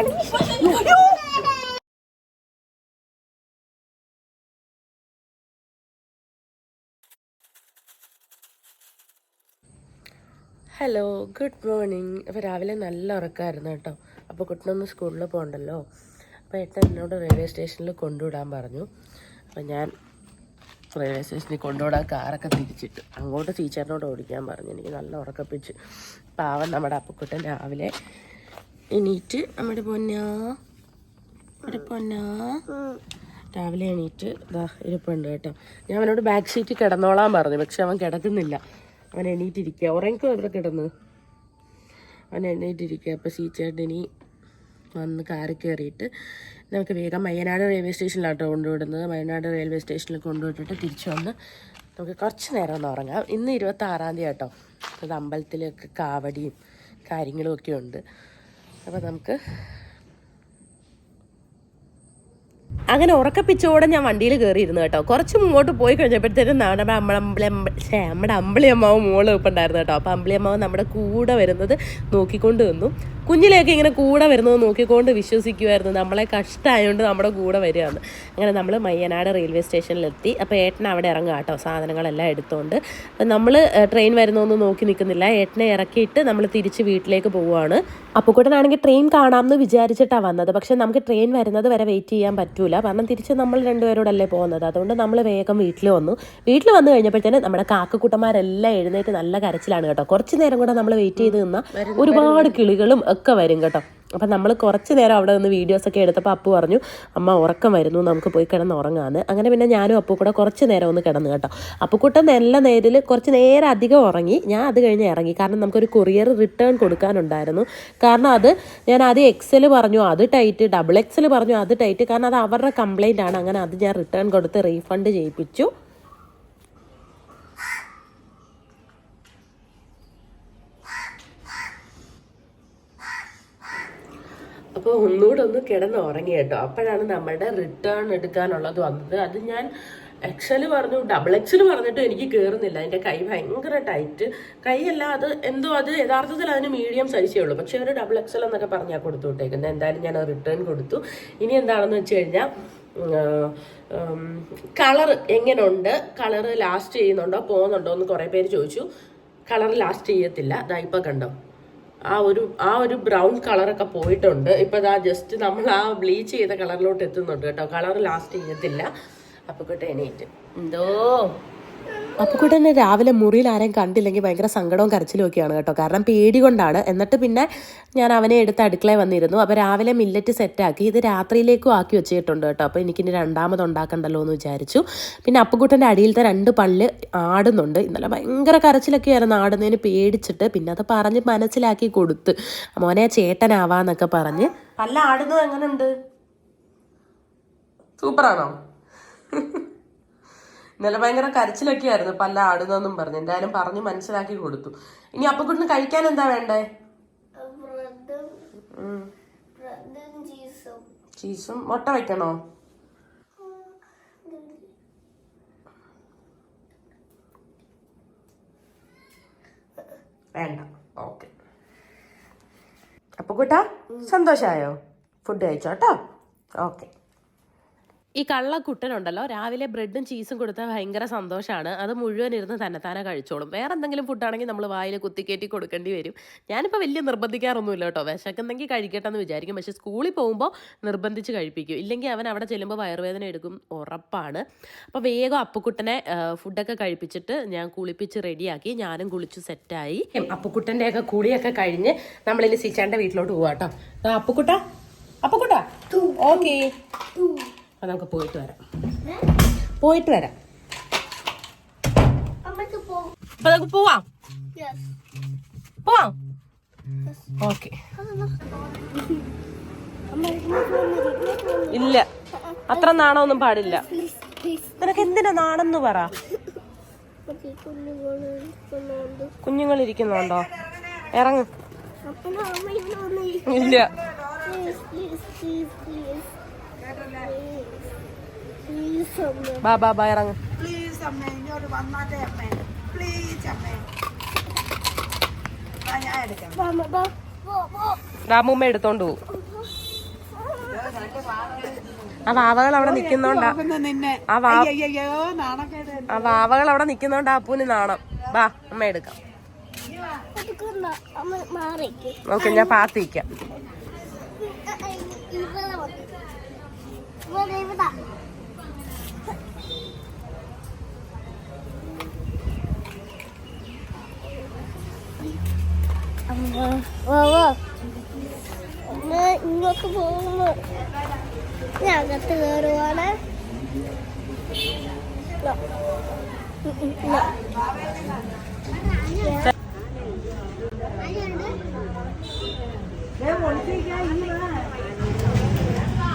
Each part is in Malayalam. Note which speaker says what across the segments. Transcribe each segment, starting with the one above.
Speaker 1: ഹലോ ഗുഡ് മോർണിംഗ് അപ്പോൾ രാവിലെ നല്ല ഉറക്കമായിരുന്നു കേട്ടോ. അപ്പോൾ കുട്ടനൊന്ന് സ്കൂളിൽ പോകണ്ടല്ലോ അപ്പോൾ ഏട്ടൻ എന്നോട് റെയിൽവേ സ്റ്റേഷനിൽ കൊണ്ടുവിടാൻ പറഞ്ഞു. അപ്പോൾ ഞാൻ റെയിൽവേ സ്റ്റേഷനിൽ കൊണ്ടുവിടാൻ കാറൊക്കെ തിരിച്ചിട്ട് അങ്ങോട്ട് ടീച്ചറിനോട് ഓടിക്കാൻ പറഞ്ഞു. എനിക്ക് നല്ല ഉറക്കപ്പിച്ച് പാവം നമ്മുടെ അപ്പക്കുട്ടൻ രാവിലെ എണീറ്റ് നമ്മുടെ പൊന്നാ നമ്മുടെ പൊന്നാ. രാവിലെ എണീറ്റ് ഇതാ ഇരിപ്പുണ്ട് കേട്ടോ. ഞാൻ അവനോട് ബാക്ക് ഷീറ്റ് കിടന്നോളാൻ പറഞ്ഞു പക്ഷെ അവൻ കിടക്കുന്നില്ല. അവൻ എണീറ്റിരിക്കുക ഉറങ്ങിക്കോ എവിടെ കിടന്ന്. അവൻ എണീറ്റിരിക്കുക ഷീറ്റായിട്ട് ഇനി വന്ന് കാറി കയറിയിട്ട് നമുക്ക് വേഗം വയനാട് റെയിൽവേ സ്റ്റേഷനിലാട്ടോ കൊണ്ടുവിടുന്നത്. വയനാട് റെയിൽവേ സ്റ്റേഷനിൽ കൊണ്ടുവിട്ടിട്ട് തിരിച്ചു വന്ന് നമുക്ക് കുറച്ച് നേരം ഒന്ന് ഉറങ്ങാം. ഇന്ന് ഇരുപത്തി ആറാം തീയതി കേട്ടോ അത് അമ്പലത്തിലൊക്കെ കാവടിയും കാര്യങ്ങളും ഒക്കെ ഉണ്ട്. അപ്പോൾ നമുക്ക് അങ്ങനെ ഉറക്കപ്പിച്ചോടെ ഞാൻ വണ്ടിയിൽ കയറിയിരുന്നു കേട്ടോ. കുറച്ച് മുമ്പോട്ട് പോയി കഴിഞ്ഞപ്പോഴത്തേനും നമ്മുടെ അമ്പളമ്പളി ഛേ നമ്മുടെ അമ്പളിയമ്മാവ് മോൾ ഇപ്പം ഉണ്ടായിരുന്നു കേട്ടോ. അപ്പോൾ അമ്പളിയമ്മാവ് നമ്മുടെ കൂടെ വരുന്നത് നോക്കിക്കൊണ്ട് വന്നു കുഞ്ഞിലെയൊക്കെ ഇങ്ങനെ കൂടെ വരുന്നത് നോക്കിക്കൊണ്ട് വിശ്വസിക്കുമായിരുന്നു നമ്മളെ കഷ്ടമായതുകൊണ്ട് നമ്മുടെ കൂടെ വരികയാണ്. അങ്ങനെ നമ്മൾ മയ്യനാട് റെയിൽവേ സ്റ്റേഷനിലെത്തി. അപ്പോൾ ഏട്ടൻ അവിടെ ഇറങ്ങുക കേട്ടോ. സാധനങ്ങളെല്ലാം എടുത്തുകൊണ്ട് അപ്പം നമ്മൾ ട്രെയിൻ വരുന്നൊന്നും നോക്കി നിൽക്കുന്നില്ല ഏട്ടനെ ഇറക്കിയിട്ട് നമ്മൾ തിരിച്ച് വീട്ടിലേക്ക് പോവുകയാണ്. അപ്പുക്കുട്ടനാണെങ്കിൽ ട്രെയിൻ കാണാമെന്ന് വിചാരിച്ചിട്ടാണ് വന്നത്. പക്ഷേ നമുക്ക് ട്രെയിൻ വരുന്നത് വരെ വെയിറ്റ് ചെയ്യാൻ പറ്റൂല. കാരണം തിരിച്ച് നമ്മൾ രണ്ടുപേരോടല്ലേ പോകുന്നത്. അതുകൊണ്ട് നമ്മൾ വേഗം വീട്ടിൽ വന്നു. വീട്ടിൽ വന്നു കഴിഞ്ഞപ്പോഴത്തേന് നമ്മുടെ കാക്കക്കൂട്ടന്മാരെല്ലാം എഴുന്നേറ്റ് നല്ല കരച്ചിലാണ് കേട്ടോ. കുറച്ച് നേരം കൂടെ നമ്മൾ വെയിറ്റ് ചെയ്ത് നിന്നാൽ ഒരുപാട് കിളികളും ഒക്കെ വരും കേട്ടോ. അപ്പം നമ്മൾ കുറച്ച് നേരം അവിടെ നിന്ന് വീഡിയോസൊക്കെ എടുത്തപ്പോൾ അപ്പു പറഞ്ഞു അമ്മ ഉറക്കം വരുന്നു നമുക്ക് പോയി കിടന്ന് ഉറങ്ങാന്ന്. അങ്ങനെ പിന്നെ ഞാനും അപ്പു കൂടെ കുറച്ച് നേരം ഒന്ന് കിടന്നു കേട്ടോ. അപ്പുക്കുട്ടൻ നല്ല നേരിൽ കുറച്ച് നേരം അധികം ഉറങ്ങി ഞാൻ അത് കഴിഞ്ഞ് ഇറങ്ങി. കാരണം നമുക്കൊരു കൊറിയർ റിട്ടേൺ കൊടുക്കാനുണ്ടായിരുന്നു. കാരണം അത് ഞാൻ ആദ്യം എക്സൽ പറഞ്ഞു അത് ടൈറ്റ് ഡബിൾ എക്സൽ പറഞ്ഞു അത് ടൈറ്റ് കാരണം അത് അവരുടെ കംപ്ലയിന്റ് ആണ്. അങ്ങനെ അത് ഞാൻ റിട്ടേൺ കൊടുത്ത് റീഫണ്ട് ചെയ്യിപ്പിച്ചു. അപ്പോൾ ഒന്നുകൂടെ ഒന്ന് കിടന്ന് ഉറങ്ങി കേട്ടോ. അപ്പോഴാണ് നമ്മുടെ റിട്ടേൺ എടുക്കാനുള്ളത് വന്നത്. അത് ഞാൻ എക്സൽ പറഞ്ഞു ഡബിൾ എക്സൽ പറഞ്ഞിട്ട് എനിക്ക് കയറുന്നില്ല എന്റെ കൈ ഭയങ്കര ടൈറ്റ് കൈയല്ല അത് എന്തോ അത് യഥാർത്ഥത്തിൽ അതിന് മീഡിയം സൈസേ ഉള്ളൂ. പക്ഷേ ഒരു ഡബിൾ എക്സൽ എന്നൊക്കെ പറഞ്ഞാൽ കൊടുത്തു വിട്ടേക്കുന്നത് എന്തായാലും ഞാൻ റിട്ടേൺ കൊടുത്തു. ഇനി എന്താണെന്ന് വെച്ച് കഴിഞ്ഞാൽ കളർ എങ്ങനെയുണ്ട് കളർ ലാസ്റ്റ് ചെയ്യുന്നുണ്ടോ? പോകുന്നുണ്ടോ? എന്ന് കുറേ പേര് ചോദിച്ചു. കളർ ലാസ്റ്റ് ചെയ്യത്തില്ല. ഇതാ കണ്ടോ. ആ ഒരു ആ ഒരു ബ്രൗൺ കളറൊക്കെ പോയിട്ടുണ്ട്. ഇപ്പം ഇതാ ജസ്റ്റ് നമ്മൾ ആ ബ്ലീച്ച് ചെയ്ത കളറിലോട്ട് എത്തുന്നുണ്ട് കേട്ടോ. കളർ ലാസ്റ്റ് ചെയ്യത്തില്ല. അപ്പുക്കുട്ട എണീറ്റ്. എന്തോ? അപ്പുക്കുട്ടനെ രാവിലെ മുറിയിൽ ആരെയും കണ്ടില്ലെങ്കിൽ ഭയങ്കര സങ്കടവും കരച്ചിലും ഒക്കെയാണ് കേട്ടോ. കാരണം പേടി കൊണ്ടാണ്. എന്നിട്ട് പിന്നെ ഞാൻ അവനെ എടുത്ത് അടുക്കളയിൽ വന്നിരുന്നു. അപ്പോൾ രാവിലെ മില്ലറ്റ് സെറ്റാക്കി ഇത് രാത്രിയിലേക്കും ആക്കി വെച്ചിട്ടുണ്ട് കേട്ടോ. അപ്പോൾ എനിക്കിനി രണ്ടാമത് ഉണ്ടാക്കണ്ടല്ലോ എന്ന് വിചാരിച്ചു. പിന്നെ അപ്പുക്കുട്ടന്റെ അടിയിലത്തെ രണ്ട് പള്ളി ആടുന്നുണ്ട്. ഇന്നലെ ഭയങ്കര കരച്ചിലൊക്കെ ആയിരുന്നു ആടുന്നതിന് പേടിച്ചിട്ട്. പിന്നെ അത് പറഞ്ഞ് മനസ്സിലാക്കി കൊടുത്ത്. മോനെ ചേട്ടനാവാന്നൊക്കെ പറഞ്ഞ്. പല്ല ആടുന്നത് എങ്ങനെയുണ്ട് സൂപ്പറാണോ? ഇന്നലെ ഭയങ്കര കരച്ചിലൊക്കെ ആയിരുന്നു. പല്ല ആടുന്നതെന്നും പറഞ്ഞു. എന്തായാലും പറഞ്ഞ് മനസ്സിലാക്കി കൊടുത്തു. ഇനി അപ്പക്കുട്ടിന് കഴിക്കാൻ എന്താ വേണ്ടേ?
Speaker 2: ചീസും.
Speaker 1: മുട്ട വെക്കണോ? വേണ്ട. ഓക്കെ. അപ്പൊ കൂട്ടാ സന്തോഷായോ? ഫുഡ് കഴിച്ചോട്ടോ ഓക്കെ. ഈ കള്ളക്കുട്ടനുണ്ടല്ലോ രാവിലെ ബ്രെഡും ചീസും കൊടുത്താൽ ഭയങ്കര സന്തോഷമാണ് അത് മുഴുവൻ ഇരുന്ന് തന്നെത്താനെ കഴിച്ചോളും. വേറെ എന്തെങ്കിലും ഫുഡാണെങ്കിൽ നമ്മൾ വായിൽ കുത്തിക്കയറ്റി കൊടുക്കേണ്ടി വരും. ഞാനിപ്പോൾ വലിയ നിർബന്ധിക്കാറൊന്നുമില്ല കേട്ടോ. വിശക്കുന്നെങ്കിൽ കഴിക്കട്ടെ എന്ന് വിചാരിക്കും. പക്ഷേ സ്കൂളിൽ പോകുമ്പോൾ നിർബന്ധിച്ച് കഴിപ്പിക്കും. ഇല്ലെങ്കിൽ അവൻ അവിടെ ചെല്ലുമ്പോൾ വയറുവേദന എടുക്കും. ഉറപ്പാണ്. അപ്പോൾ വേഗം അപ്പുക്കുട്ടനെ ഫുഡൊക്കെ കഴിപ്പിച്ചിട്ട് ഞാൻ കുളിപ്പിച്ച് റെഡിയാക്കി. ഞാനും കുളിച്ചു സെറ്റായി. അപ്പുക്കുട്ടന്റെ ഒക്കെ കുളിയൊക്കെ കഴിഞ്ഞ് നമ്മളിനി സിച്ചാന്റെ വീട്ടിലോട്ട് പോവാം കേട്ടോ. അപ്പുക്കുട്ട. അപ്പുക്കുട്ട. ഓക്കേ അപ്പൊ നമുക്ക് പോയിട്ട് വരാം. പോയിട്ട് വരാം. അപ്പൊ നമുക്ക് പോവാം. പോവാം. ഓക്കെ. ഇല്ല. അത്ര നാണമൊന്നും പാടില്ല. നിനക്ക് എന്തിനാ നാണെന്ന് പറ.
Speaker 2: ഇരിക്കുന്നുണ്ടോ.
Speaker 1: ഇറങ്ങ്. ഇല്ല. ബാ ബാ ബാ ഇറങ്ങ്.
Speaker 3: പ്ലീസ് അമ്മേ ഇങ്ങോട്ട് വന്നാട്ടെ അമ്മേ. പ്ലീസ് അമ്മേ. ഞാൻ എടുക്കാം.
Speaker 1: രാമൂമ്മ എടുത്തോണ്ട് പോവും. ആ വാവകൾ അവിടെ നിക്കുന്നോണ്ടാ. ആ വാ ആ വാവകൾ അവിടെ നിക്കുന്നോണ്ടാ അപ്പൂന് നാണം. വാ അമ്മ എടുക്കാം.
Speaker 2: എടുക്കുന്ന അമ്മ മാറിക്ക്
Speaker 1: ഓക്കെ ഞാൻ പാത്തിക്കാം
Speaker 2: ഇവിടെ വന്നു ഇവിടെ ഇവിടെ അമ്മ വാ വാ അമ്മ ഇങ്ങോട്ട് പോകുന്നു ഞാൻ അകത്ത് കയറുവാണ് No. ഉം, ഉം, no.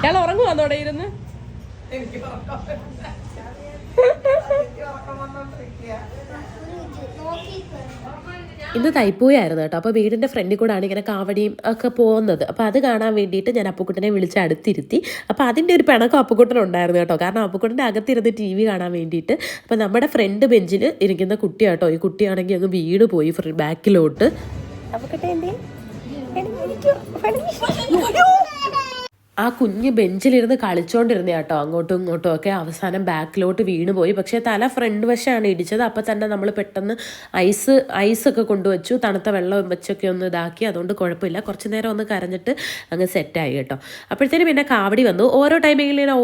Speaker 1: ഇയാൾ ഉറങ്ങുവാന്നോടെ ഇരുന്ന്? ഇന്ന് തൈപ്പൂയായിരുന്നു കേട്ടോ. അപ്പോൾ വീടിന്റെ ഫ്രണ്ടിൽ കൂടാണ് ഇങ്ങനെ കാവടിയും ഒക്കെ പോകുന്നത്. അപ്പോൾ അത് കാണാൻ വേണ്ടിയിട്ട് ഞാൻ അപ്പുക്കുട്ടനെ വിളിച്ച് അടുത്തിരുത്തി. അപ്പോൾ അതിന്റെ ഒരു പിണക്കം അപ്പുക്കുട്ടൻ ഉണ്ടായിരുന്നു കേട്ടോ. കാരണം അപ്പുക്കുട്ടന്റെ അകത്തിരുന്ന് ടി വി കാണാൻ വേണ്ടിയിട്ട്. അപ്പോൾ നമ്മുടെ ഫ്രണ്ട് ബെഞ്ചിൽ ഇരിക്കുന്ന കുട്ടി കേട്ടോ. ഈ കുട്ടിയാണെങ്കിൽ അങ്ങ് വീട് പോയി ഫ്ര- ബാക്കിലോട്ട്. അപ്പുക്കുട്ടൻ എന്തേ ആ കുഞ്ഞ് ബെഞ്ചിലിരുന്ന് കളിച്ചോണ്ടിരുന്ന കേട്ടോ. അങ്ങോട്ടും ഇങ്ങോട്ടും ഒക്കെ അവസാനം ബാക്കിലോട്ട് വീണ് പോയി പക്ഷേ തല ഫ്രണ്ട് വശമാണ് ഇടിച്ചത്. അപ്പോൾ തന്നെ നമ്മൾ പെട്ടെന്ന് ഐസ് ഐസൊക്കെ കൊണ്ടുവച്ചു. തണുത്ത വെള്ളം വെച്ചൊക്കെ ഒന്ന് ഇതാക്കി. അതുകൊണ്ട് കുഴപ്പമില്ല. കുറച്ച് നേരം ഒന്ന് കരഞ്ഞിട്ട് അങ്ങ് സെറ്റായി കേട്ടോ. അപ്പോഴത്തേനും പിന്നെ കാവടി വന്നു. ഓരോ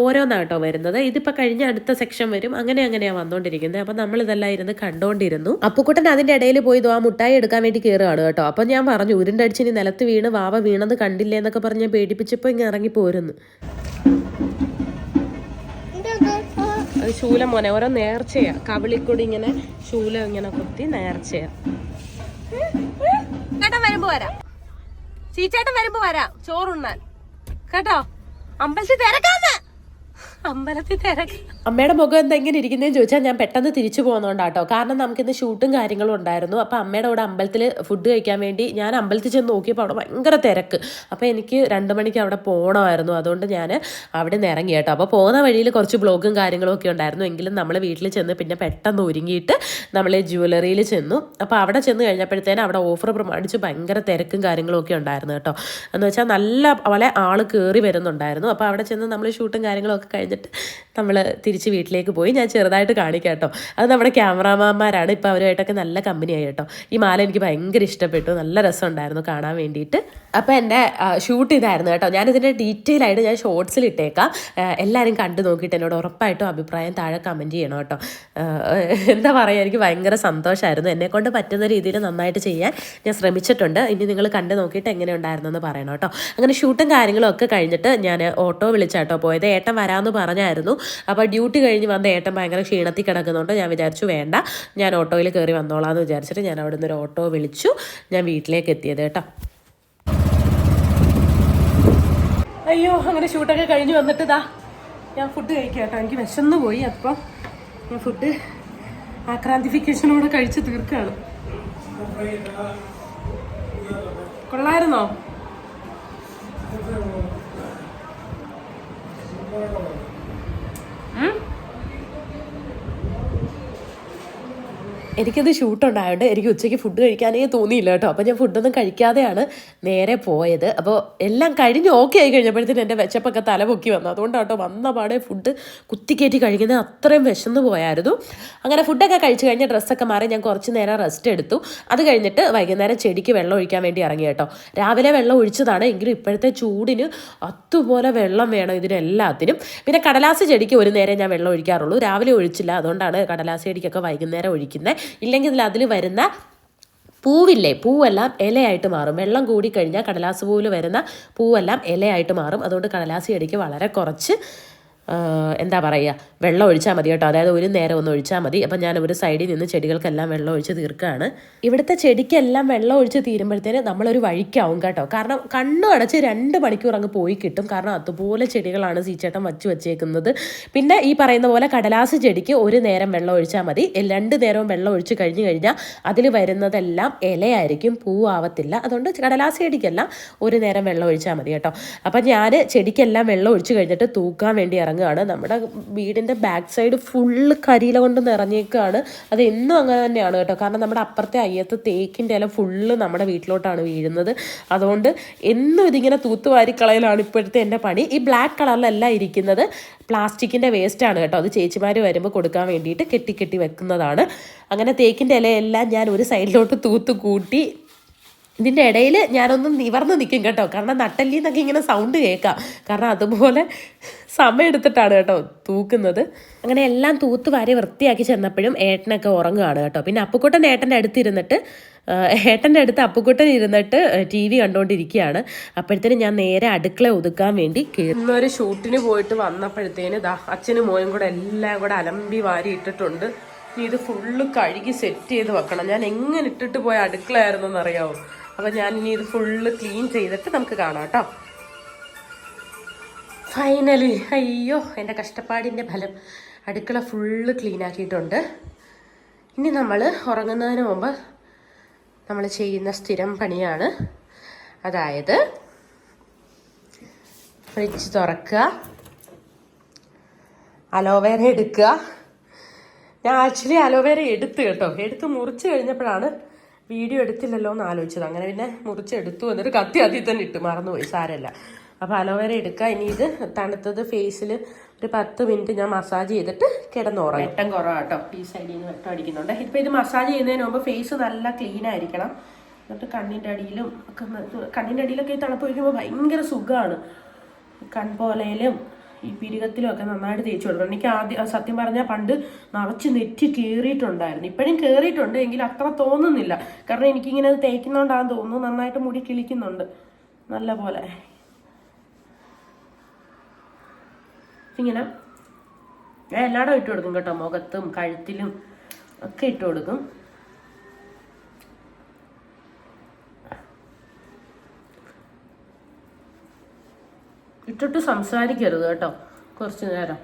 Speaker 1: ഓരോന്നാണ് കേട്ടോ വരുന്നത്. ഇതിപ്പോൾ കഴിഞ്ഞ അടുത്ത സെക്ഷൻ വരും. അങ്ങനെ അങ്ങനെയാണ് വന്നുകൊണ്ടിരിക്കുന്നത് അപ്പോൾ നമ്മളിതെല്ലാം ഇരുന്ന് കണ്ടുകൊണ്ടിരുന്നു അപ്പുക്കുട്ടൻ അതിന്റെ ഇടയിൽ പോയി ആ മുട്ടായി എടുക്കാൻ വേണ്ടി കയറുകയാണ് കേട്ടോ. അപ്പോൾ ഞാൻ പറഞ്ഞു ഉരുണ്ടടിച്ച് ഇനി നിലത്ത് വീണ് വാവ വീണത് കണ്ടില്ലേ എന്നൊക്കെ പറഞ്ഞ് പേടിപ്പിച്ചപ്പോൾ ഇങ്ങനെ ഇറങ്ങി പോരുന്നു. അത് ശൂല മോനെ ഓരോ നേർച്ചയാ. കവിളിക്കൂടി ഇങ്ങനെ ശൂല ഇങ്ങനെ കുത്തി നേർച്ചയാ. വരുമ്പോ വരാം. ചീച്ചേട്ടൻ വരുമ്പോ വരാം. ചോറുണ്ണാൻ. കേട്ടോ? അമ്പലത്തിൽ തിരക്കാന്ന്. അമ്പലത്തിൽ തിരക്ക്. അമ്മയുടെ മുഖം എന്താ ഇങ്ങനെ ഇരിക്കുന്നതെന്ന് ചോദിച്ചാൽ ഞാൻ പെട്ടെന്ന് തിരിച്ചു പോകുന്നതുകൊണ്ടാട്ടോ കാരണം നമുക്ക് ഇന്ന് ഷൂട്ടും കാര്യങ്ങളും ഉണ്ടായിരുന്നു. അപ്പോൾ അമ്മയുടെ കൂടെ അമ്പലത്തിൽ ഫുഡ് കഴിക്കാൻ വേണ്ടി ഞാൻ അമ്പലത്തിൽ ചെന്ന് നോക്കിയപ്പോൾ അവിടെ ഭയങ്കര തിരക്ക്. അപ്പോൾ എനിക്ക് രണ്ട് മണിക്ക് അവിടെ പോകണമായിരുന്നു അതുകൊണ്ട് ഞാൻ അവിടെ നിന്ന് ഇറങ്ങി കേട്ടോ. അപ്പോൾ പോകുന്ന വഴിയിൽ കുറച്ച് ബ്ലോഗും കാര്യങ്ങളും ഒക്കെ ഉണ്ടായിരുന്നു. എങ്കിലും നമ്മൾ വീട്ടിൽ ചെന്ന് പിന്നെ പെട്ടെന്ന് ഒരുങ്ങിയിട്ട് നമ്മൾ ജുവലറിയിൽ ചെന്നു. അപ്പോൾ അവിടെ ചെന്ന് കഴിഞ്ഞപ്പോഴത്തേനും അവിടെ ഓഫർ പ്രമാണിച്ച് ഭയങ്കര തിരക്കും കാര്യങ്ങളും ഒക്കെ ഉണ്ടായിരുന്നു കേട്ടോ. എന്ന് വെച്ചാൽ നല്ല വളരെ ആൾ കയറി വരുന്നുണ്ടായിരുന്നു. അപ്പോൾ അവിടെ ചെന്ന് നമ്മൾ ഷൂട്ടും കാര്യങ്ങളും ഒക്കെ കഴിഞ്ഞിട്ട് നമ്മൾ തിരിച്ച് വീട്ടിലേക്ക് പോയി ഞാൻ ചെറുതായിട്ട് കാണിക്കാം കേട്ടോ അത് നമ്മുടെ ക്യാമറാമാന്മാരാണ്. ഇപ്പോൾ അവരുമായിട്ടൊക്കെ നല്ല കമ്പനിയായി കേട്ടോ. ഈ മാല എനിക്ക് ഭയങ്കര ഇഷ്ടപ്പെട്ടു. നല്ല രസമുണ്ടായിരുന്നു കാണാൻ വേണ്ടിയിട്ട്. അപ്പോൾ എന്റെ ഷൂട്ട് ഇതായിരുന്നു കേട്ടോ. ഞാനിതിന്റെ ഡീറ്റെയിൽ ആയിട്ട് ഞാൻ ഷോർട്സിൽ ഇട്ടേക്കാം. എല്ലാവരും കണ്ടു നോക്കിയിട്ട് എന്നോട് ഉറപ്പായിട്ടും അഭിപ്രായം താഴെ കമന്റ് ചെയ്യണം കേട്ടോ. എന്താ പറയുക എനിക്ക് ഭയങ്കര സന്തോഷമായിരുന്നു എന്നെക്കൊണ്ട് പറ്റുന്ന രീതിയിൽ നന്നായിട്ട് ചെയ്യാൻ ഞാൻ ശ്രമിച്ചിട്ടുണ്ട്. ഇനി നിങ്ങൾ കണ്ടു നോക്കിയിട്ട് എങ്ങനെ ഉണ്ടായിരുന്നെന്ന് പറയണം കേട്ടോ. അങ്ങനെ ഷൂട്ടും കാര്യങ്ങളും ഒക്കെ കഴിഞ്ഞിട്ട് ഞാൻ ഓട്ടോ വിളിച്ചാട്ടോ പോയത്. ഏട്ടൻ വരാമെന്ന് പറഞ്ഞായിരുന്നു. അപ്പോൾ ഡ്യൂട്ടി കഴിഞ്ഞ് വന്ന ഏട്ടൻ ഭയങ്കര ക്ഷീണത്തിൽ കിടക്കുന്നുണ്ട് ഞാൻ വിചാരിച്ചു വേണ്ട ഞാൻ ഓട്ടോയിൽ കയറി വന്നോളാം എന്ന് വിചാരിച്ചിട്ട് ഞാൻ അവിടെ നിന്ന് ഒരു ഓട്ടോ വിളിച്ചു. ഞാൻ വീട്ടിലേക്ക് എത്തിയത് കേട്ടോ. അയ്യോ അങ്ങനെ ഷൂട്ടൊക്കെ കഴിഞ്ഞ് വന്നിട്ട് ഇതാ ഞാൻ ഫുഡ് കഴിക്കാം കേട്ടോ. എനിക്ക് വിശന്നു പോയി അപ്പം ഞാൻ ഫുഡ് ആക്രാന്തിഫിക്കേഷനോടെ കഴിച്ച് തീർക്കുകയാണ്. കൊള്ളായിരുന്നോ? എനിക്കത് ഷൂട്ടുണ്ടായതുകൊണ്ട് എനിക്ക് ഉച്ചയ്ക്ക് ഫുഡ് കഴിക്കാനേ തോന്നിയില്ല കേട്ടോ. അപ്പോൾ ഞാൻ ഫുഡൊന്നും കഴിക്കാതെയാണ് നേരെ പോയത്. അപ്പോൾ എല്ലാം കഴിഞ്ഞ് ഓക്കെ ആയി കഴിഞ്ഞപ്പോഴത്തേന് എന്റെ വിശപ്പൊക്കെ തലപൊക്കി വന്നു. അതുകൊണ്ടാണ് കേട്ടോ വന്ന പാടെ ഫുഡ് കുത്തിക്കയറ്റി കഴിക്കുന്നത് അത്രയും വിശന്ന് പോയായിരുന്നു. അങ്ങനെ ഫുഡൊക്കെ കഴിച്ച് കഴിഞ്ഞ് ഡ്രസ്സൊക്കെ മാറി ഞാൻ കുറച്ച് നേരം റെസ്റ്റ് എടുത്തു. അത് കഴിഞ്ഞിട്ട് വൈകുന്നേരം ചെടിക്ക് വെള്ളം ഒഴിക്കാൻ വേണ്ടി ഇറങ്ങി കേട്ടോ. രാവിലെ വെള്ളം ഒഴിച്ചതാണ്. എങ്കിലും ഇപ്പോഴത്തെ ചൂടിന് അതുപോലെ വെള്ളം വേണം ഇതിനെല്ലാത്തിനും. പിന്നെ കടലാസ് ചെടിക്ക് ഒരു നേരം ഞാൻ വെള്ളം ഒഴിക്കാറുള്ളൂ. രാവിലെ ഒഴിച്ചില്ല. അതുകൊണ്ടാണ് കടലാസ് ചെടിക്കൊക്കെ വൈകുന്നേരം ഒഴിക്കുന്നത് ഇല്ലെങ്കിൽ അതിൽ വരുന്ന പൂവില്ലേ പൂവെല്ലാം ഇലയായിട്ട് മാറും. വെള്ളം കൂടി കഴിഞ്ഞാൽ കടലാസ് പൂവിൽ വരുന്ന പൂവെല്ലാം ഇലയായിട്ട് മാറും. അതുകൊണ്ട് കടലാസ് ചെടിക്ക് വളരെ കുറച്ച് എന്താ പറയുക വെള്ളം ഒഴിച്ചാൽ മതി കേട്ടോ. അതായത് ഒരു നേരം ഒന്ന് ഒഴിച്ചാൽ മതി. അപ്പം ഞാൻ ഒരു സൈഡിൽ നിന്ന് ചെടികൾക്കെല്ലാം വെള്ളം ഒഴിച്ച് തീർക്കുകയാണ് ഇവിടുത്തെ ചെടിക്കെല്ലാം വെള്ളം ഒഴിച്ച് തീരുമ്പോഴത്തേന് നമ്മളൊരു വഴിക്കാവും കേട്ടോ. കാരണം കണ്ണു അടച്ച് രണ്ട് മണിക്കൂർ അങ്ങ് പോയി കിട്ടും. കാരണം അതുപോലെ ചെടികളാണ് സീച്ചേട്ടൻ വച്ച് വെച്ചേക്കുന്നത്. പിന്നെ ഈ പറയുന്ന പോലെ കടലാസ് ചെടിക്ക് ഒരു നേരം വെള്ളം ഒഴിച്ചാൽ മതി. രണ്ട് നേരവും വെള്ളം ഒഴിച്ച് കഴിഞ്ഞ് കഴിഞ്ഞാൽ അതിൽ വരുന്നതെല്ലാം ഇലയായിരിക്കും. പൂവാവത്തില്ല അതുകൊണ്ട് കടലാസ് ചെടിക്കെല്ലാം ഒരു നേരം വെള്ളം ഒഴിച്ചാൽ മതി കേട്ടോ. അപ്പം ഞാൻ ചെടിക്കെല്ലാം വെള്ളം ഒഴിച്ച് കഴിഞ്ഞിട്ട് തൂക്കാൻ വേണ്ടി ഇറങ്ങുകയാണ് നമ്മുടെ വീടിന്റെ ബാക്ക് സൈഡ് ഫുള്ള് കരിയില കൊണ്ട് നിറഞ്ഞേക്കാണ്. അത് എന്നും അങ്ങനെ തന്നെയാണ് കേട്ടോ. കാരണം നമ്മുടെ അപ്പുറത്തെ അയ്യത്ത് തേക്കിന്റെ ഇല ഫുള്ള് നമ്മുടെ വീട്ടിലോട്ടാണ് വീഴുന്നത്. അതുകൊണ്ട് എന്നും ഇതിങ്ങനെ തൂത്തുവാരി കളയലാണ് ഇപ്പോഴത്തെ എന്റെ പണി. ഈ ബ്ലാക്ക് കളറിലല്ല ഇരിക്കുന്നത്. പ്ലാസ്റ്റിക്കിന്റെ വേസ്റ്റാണ് കേട്ടോ. അത് ചേച്ചിമാർ വരുമ്പോൾ കൊടുക്കാൻ വേണ്ടിയിട്ട് കെട്ടി കെട്ടി വെക്കുന്നതാണ്. അങ്ങനെ തേക്കിന്റെ ഇലയെല്ലാം ഞാൻ ഒരു സൈഡിലോട്ട് തൂത്ത് കൂട്ടി ഇതിന്റെ ഇടയിൽ ഞാനൊന്ന് നിവർന്ന് നിൽക്കും കേട്ടോ. കാരണം നട്ടല്ലി എന്നൊക്കെ ഇങ്ങനെ സൗണ്ട് കേൾക്കാം. കാരണം അതുപോലെ സമയം എടുത്തിട്ടാണ് കേട്ടോ തൂക്കുന്നത്. അങ്ങനെ എല്ലാം തൂത്ത് വാരി വൃത്തിയാക്കി ചെന്നപ്പോഴും ഏട്ടനൊക്കെ ഉറങ്ങുകയാണ് കേട്ടോ. പിന്നെ അപ്പുക്കുട്ടൻ ഏട്ടന്റെ അടുത്തിരുന്നിട്ട് ഏട്ടന്റെ അടുത്ത് അപ്പുക്കുട്ടൻ ഇരുന്നിട്ട് ടി വി കണ്ടുകൊണ്ടിരിക്കുകയാണ് അപ്പോഴത്തേനും ഞാൻ നേരെ അടുക്കള ഒതുക്കാൻ വേണ്ടി ഇന്നൊരു ഷൂട്ടിന് പോയിട്ട് വന്നപ്പോഴത്തേന് ദാ അച്ഛനും മോയും കൂടെ എല്ലാം കൂടെ അലമ്പി വാരി ഇട്ടിട്ടുണ്ട്. ഇനി ഇത് ഫുള്ള് കഴുകി സെറ്റ് ചെയ്ത് വെക്കണം. ഞാൻ എങ്ങനെ ഇട്ടിട്ട് പോയ അടുക്കളയായിരുന്നു ഞാൻ ഇനി ഇത് ഫുള്ള് ക്ലീൻ ചെയ്തിട്ട് നമുക്ക് കാണാം കേട്ടോ. ഫൈനലി അയ്യോ എന്റെ കഷ്ടപ്പാടിന്റെ ഫലം. അടുക്കള ഫുള്ള് ക്ലീൻ ആക്കിയിട്ടുണ്ട്. ഇനി നമ്മൾ ഉറങ്ങുന്നതിന് മുമ്പ് നമ്മൾ ചെയ്യുന്ന സ്ഥിരം പണിയാണ്. അതായത് ഫ്രിഡ്ജ് തുറക്കുക അലോവേര എടുക്കുക. ഞാൻ ആക്ച്വലി അലോവേര എടുത്ത് കേട്ടോ. എടുത്ത് മുറിച്ച് കഴിഞ്ഞപ്പോഴാണ് വീഡിയോ എടുത്തില്ലല്ലോ എന്ന് ആലോചിച്ചത്. അങ്ങനെ പിന്നെ മുറിച്ചെടുത്തു എന്നിട്ട് കത്തി അതിൽ തന്നെ ഇട്ട്. മറന്നുപോയി. സാരല്ല അപ്പോൾ അലോവേര എടുക്കുക ഇനി ഇത് തണുത്തത് ഫേസിൽ ഒരു പത്ത് മിനിറ്റ് ഞാൻ മസാജ് ചെയ്തിട്ട് കിടന്നുറങ്ങും. വെട്ടം കേട്ടോ. ഈ സൈഡിൽ നിന്ന് വെട്ടം അടിക്കുന്നുണ്ട്. ഇപ്പോൾ ഇത് മസാജ് ചെയ്യുന്നതിന് മുമ്പ് ഫേസ് നല്ല ക്ലീൻ ആയിരിക്കണം. എന്നിട്ട് കണ്ണിന്റെ അടിയിലും ഒക്കെ കണ്ണിന്റെ അടിയിലൊക്കെ ഈ തണുപ്പ് വയ്ക്കുമ്പോൾ ഭയങ്കര സുഖമാണ് കൺപോലയിലും ഈ പിരികത്തിലൊക്കെ നന്നായിട്ട് തേച്ച് കൊടുക്കണം എനിക്ക് ആദ്യം സത്യം പറഞ്ഞാൽ പണ്ട് നിറച്ച് നെറ്റി കീറിയിട്ടുണ്ടായിരുന്നു. ഇപ്പോഴും കയറിയിട്ടുണ്ട് എങ്കിൽ അത്ര തോന്നുന്നില്ല. കാരണം എനിക്കിങ്ങനെ അത് തേക്കുന്നതുകൊണ്ടാണെന്ന് തോന്നുന്നു. നന്നായിട്ട് മുടി കിളിക്കുന്നുണ്ട്. നല്ല പോലെ ഇങ്ങനെ. ഞാൻ എല്ലായിടും ഇട്ട് കൊടുക്കും കേട്ടോ. മുഖത്തും കഴുത്തിലും ഒക്കെ ഇട്ട് കൊടുക്കും ഇട്ടിട്ട് സംസാരിക്കരുത് കേട്ടോ. കുറച്ച് നേരം.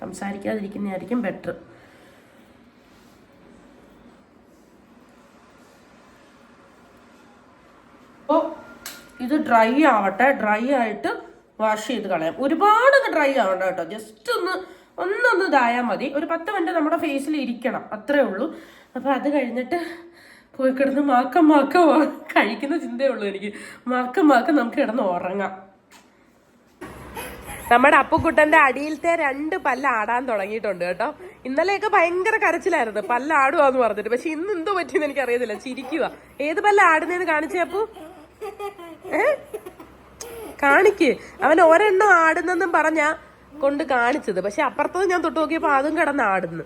Speaker 1: സംസാരിക്കാതിരിക്കുന്നതായിരിക്കും ബെറ്റർ അപ്പോൾ ഇത് ഡ്രൈ ആവട്ടെ ഡ്രൈ ആയിട്ട് വാഷ് ചെയ്ത് കളയാം. ഒരുപാട് ഡ്രൈ ആവണ്ട കേട്ടോ. ജസ്റ്റ് ഒന്ന് ഒന്നൊന്ന് ഇതായാൽ മതി. ഒരു പത്ത് മിനിറ്റ് നമ്മുടെ ഫേസിൽ ഇരിക്കണം. അത്രേ ഉള്ളൂ. അപ്പോൾ അത് കഴിഞ്ഞിട്ട് പോയി കിടന്ന് മാക്ക മാക്കം കഴിക്കുന്ന ചിന്തയേ ഉള്ളൂ എനിക്ക്. മാക്കം മാക്ക നമുക്ക് കിടന്ന് ഉറങ്ങാം. നമ്മുടെ അപ്പുക്കുട്ടന്റെ അടിയിലത്തെ രണ്ട് പല്ല് ആടാൻ തുടങ്ങിയിട്ടുണ്ട് കേട്ടോ. ഇന്നലെയൊക്കെ ഭയങ്കര കരച്ചിലായിരുന്നു. പല്ല് ആടുവാന്ന് പറഞ്ഞിട്ട്. പക്ഷെ ഇന്ന് എന്തോ പറ്റിയെന്ന് എനിക്ക് അറിയത്തില്ല ചിരിക്കുക ഏത് പല്ല് ആടുന്നേന്ന് കാണിച്ചേ അപ്പു? കാണിക്ക്. അവൻ ഒരെണ്ണം ആടുന്നെന്നും പറഞ്ഞ കൊണ്ട് കാണിച്ചത്. പക്ഷെ അപ്പുറത്തത് ഞാൻ തൊട്ട് നോക്കിയപ്പോ അതും കിടന്ന് ആടുന്നു.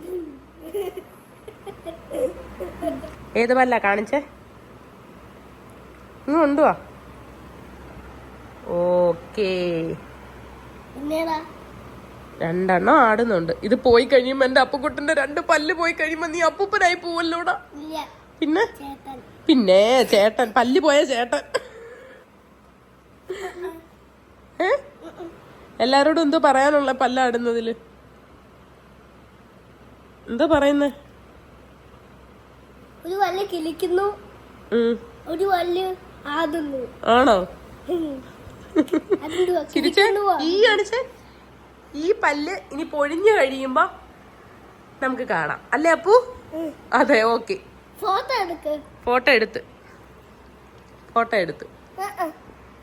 Speaker 1: ഏത് പല്ല കാണിച്ചേ? ഇങ്ങ് കൊണ്ടുവാ ഓക്കേ. രണ്ടെണ്ണം ആടുന്നുണ്ട്. ഇത് പോയി കഴിയുമ്പോ എന്റെ അപ്പുക്കുട്ടന്റെ രണ്ട് പല്ല് പോയി കഴിയുമ്പോ നീ അപ്പൂപ്പനായി പോവല്ലോടാ. പിന്നെ? പിന്നെ ചേട്ടൻ. പല്ല് പോയ ചേട്ടൻ. ഏ? എല്ലാരോടും എന്തോ പറയാനുള്ള പല്ലാടുന്നതിൽ. എന്താ പറയുന്നേ?
Speaker 2: ഒരു വല്ല കിളിക്കുന്നു. ഒരു വല്ല ആതുന്നു
Speaker 1: ആണോ? ഈ അടിച്ച് ഈ പല്ല് ഇനി പൊഴിഞ്ഞു കഴിയുമ്പോ നമുക്ക് കാണാം. അല്ലേ അപ്പു? അതെ ഓക്കെ.
Speaker 2: ഫോട്ടോ എടുക്ക്.
Speaker 1: ഫോട്ടോ എടുത്ത്. ഫോട്ടോ എടുത്ത്.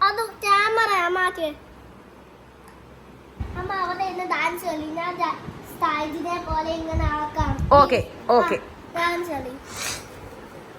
Speaker 2: അത് ക്യാമറ അമ്മാക്ക്. അമ്മ അവിടെ ഇന്ന് ഡാൻസ് കളി. ഞാൻ സ്റ്റൈജിനെ പോലെ ഇങ്ങനെ ആക്കാം.
Speaker 1: Okay okay.
Speaker 2: ഡാൻസ് കളി.